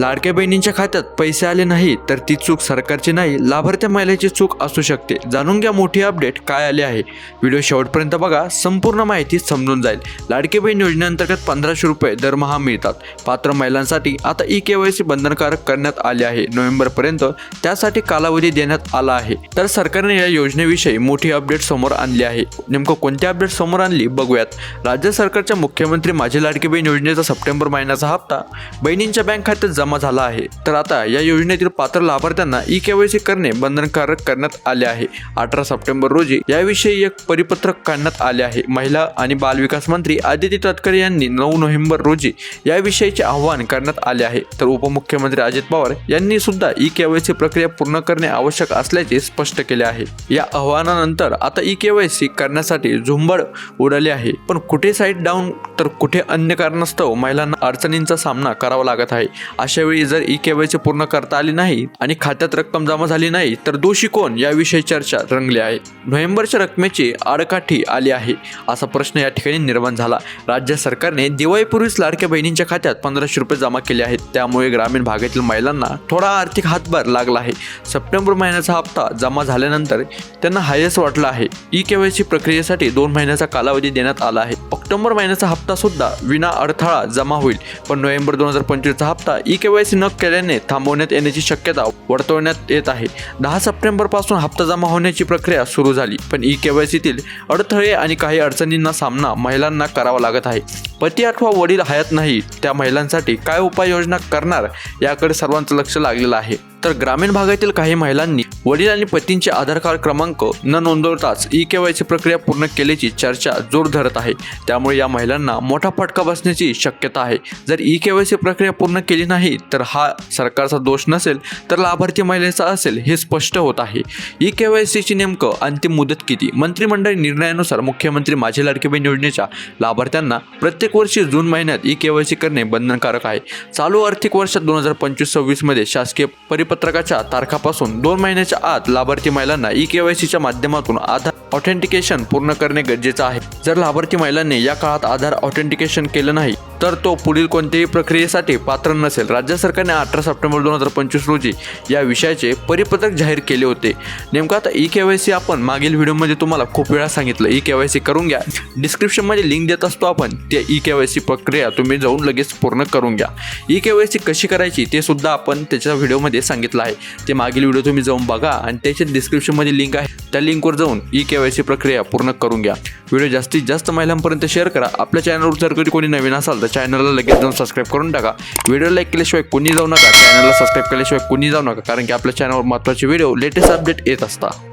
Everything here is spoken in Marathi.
लाडक्या बहिणींच्या खात्यात पैसे आले नाही तर ती चूक सरकारची नाही लाभार्थ्या महिलेची चूक असू शकते. जाणून घ्या मोठी अपडेट काय आले आहे. व्हिडिओ शेवटपर्यंत बघा संपूर्ण माहिती समजून जाईल. लाडकी बहीण योजनेअंतर्गत पंधराशे रुपये दरमहा मिळतात. पात्र महिलांसाठी आता ई के वाय सी बंधनकारक करण्यात आले आहे. नोव्हेंबरपर्यंत त्यासाठी कालावधी देण्यात आला आहे. तर सरकारने या योजनेविषयी मोठी अपडेट समोर आणली आहे. नेमकं कोणती अपडेट समोर आणली बघूयात. राज्य सरकारच्या मुख्यमंत्री माझी लाडकी बहीण योजनेचा सप्टेंबर महिन्याचा हप्ता बहिणींच्या बँक खात्यात जमा झाला आहे. तर आता या योजनेतील पात्र लाभार्थ्यांना ई केवायसी करणे बंधनकारक करण्यात आले आहे. अठरा सप्टेंबर रोजी याविषयी एक परिपत्रक काढण्यात आले आहे. महिला आणि बालविकास मंत्री आदिती तटकरे यांनी नऊ नोव्हेंबर रोजी याविषयीचे आव्हान करण्यात आले आहे. तर उपमुख्यमंत्री अजित पवार यांनी सुद्धा ई केवायसी प्रक्रिया पूर्ण करणे आवश्यक असल्याचे स्पष्ट केले आहे. या आव्हानानंतर आता ई केवायसी करण्यासाठी झुंबड उडाली आहे. पण कुठे साईट डाऊन तर कुठे अन्य कारणास्तव महिलांना अडचणींचा सामना करावा लागत आहे अशा वेळी जर ई केवायसी पूर्ण करता आली नाही आणि खात्यात रक्कम जमा झाली नाही तर दोषी कोण? याविषयी चर्चा रंगली आहे. नोव्हेंबरच्या रकमेची आडकाठी आली आहे. असा प्रश्न या ठिकाणी निर्माण झाला. राज्य सरकारने दिवाळीपूर्वीच लाडक्या बहिणींच्या खात्यात पंधराशे रुपये जमा केले आहेत. त्यामुळे ग्रामीण भागातील महिलांना थोडा आर्थिक हातभार लागला आहे. सप्टेंबर महिन्याचा हप्ता जमा झाल्यानंतर त्यांना हायस वाटला आहे. ई केवायसी प्रक्रियेसाठी दोन महिन्याचा कालावधी देण्यात आला आहे. ऑक्टोबर महिन्याचा हप्ता सुद्धा विना अडथळा जमा होईल. पण नोव्हेंबर दोन हजार पंचवीसचा हप्ता ई केवायसी न केल्याने थांबवण्यात येण्याची शक्यता वर्तवण्यात येत आहे. दहा सप्टेंबरपासून हप्ता जमा होण्याची प्रक्रिया सुरू झाली पण ई केवायसीतील अडथळे आणि काही अडचणींना सामना महिलांना करावा लागत आहे. पती अथवा वडील हयात नाही त्या महिलांसाठी काय उपाययोजना करणार याकडे सर्वांचं लक्ष लागलेलं आहे. तर ग्रामीण भागातील काही महिलांनी वडील आणि पतींचे आधार कार्ड क्रमांक न नोंदवताच ई केवायसी प्रक्रिया पूर्ण केल्याची चर्चा जोर धरत आहे. त्यामुळे या महिलांना मोठा फटका बसण्याची शक्यता आहे. जर ई केवायसी प्रक्रिया पूर्ण केली नाही तर हा सरकारचा दोष नसेल तर लाभार्थी महिलेचा असेल हे स्पष्ट होत आहे. ई केवायसीची नेमकं अंतिम मुदत किती? मंत्रिमंडळ निर्णयानुसार मुख्यमंत्री माझी लाडकी बहीण योजनेच्या लाभार्थ्यांना प्रत्येक वर्षी जून महिन्यात ई केवायसी करणे बंधनकारक आहे. चालू आर्थिक वर्षात दोन हजार पंचवीस सव्वीसमध्ये शासकीय परिपत्रकाच्या तारखापासून दोन महिन्याच्या आत लाभार्थी महिलांना ई केवायसीच्या माध्यमातून आधार ऑथेंटिकेशन पूर्ण करणे गरजेचं आहे. जर लाभार्थी महिलांनी या काळात आधार ऑथेंटिकेशन केलं नाही तर तो पुढील कोणत्याही प्रक्रियेसाठी पात्र नसेल. राज्य सरकारने अठरा सप्टेंबर दोन हजार पंचवीस रोजी या विषयाचे परिपत्रक जाहीर केले होते. नेमकं आता ई के वाय सी आपण मागील व्हिडिओमध्ये तुम्हाला खूप वेळा सांगितलं. ई के वाय सी करून घ्या. डिस्क्रिप्शनमध्ये लिंक देत असतो आपण. ते ई के वाय सी प्रक्रिया तुम्ही जाऊन लगेच पूर्ण करून घ्या. ई के वाय सी कशी करायची ते सुद्धा आपण त्याच्या व्हिडिओमध्ये सांगितलं आहे. ते मागील व्हिडिओ तुम्ही जाऊन बघा आणि त्याच्या डिस्क्रिप्शनमध्ये लिंक आहे. त्या लिंकवर जाऊन ई के वाय सी प्रक्रिया पूर्ण करून घ्या. व्हिडिओ जास्तीत जास्त महिलांपर्यंत शेअर करा. आपल्या चॅनलवर जर कधी कोणी नवीन असाल तर चॅनलला लगेच जाऊन सबस्क्राईब करून टाका. व्हिडिओ लाईक केल्याशिवाय कोणी जाऊ नका. चॅनलला सबस्क्राईब केल्याशिवाय कोणी जाऊ नका. कारण की आपल्या चॅनलवर महत्त्वाचे व्हिडिओ लेटेस्ट अपडेट येत असतात.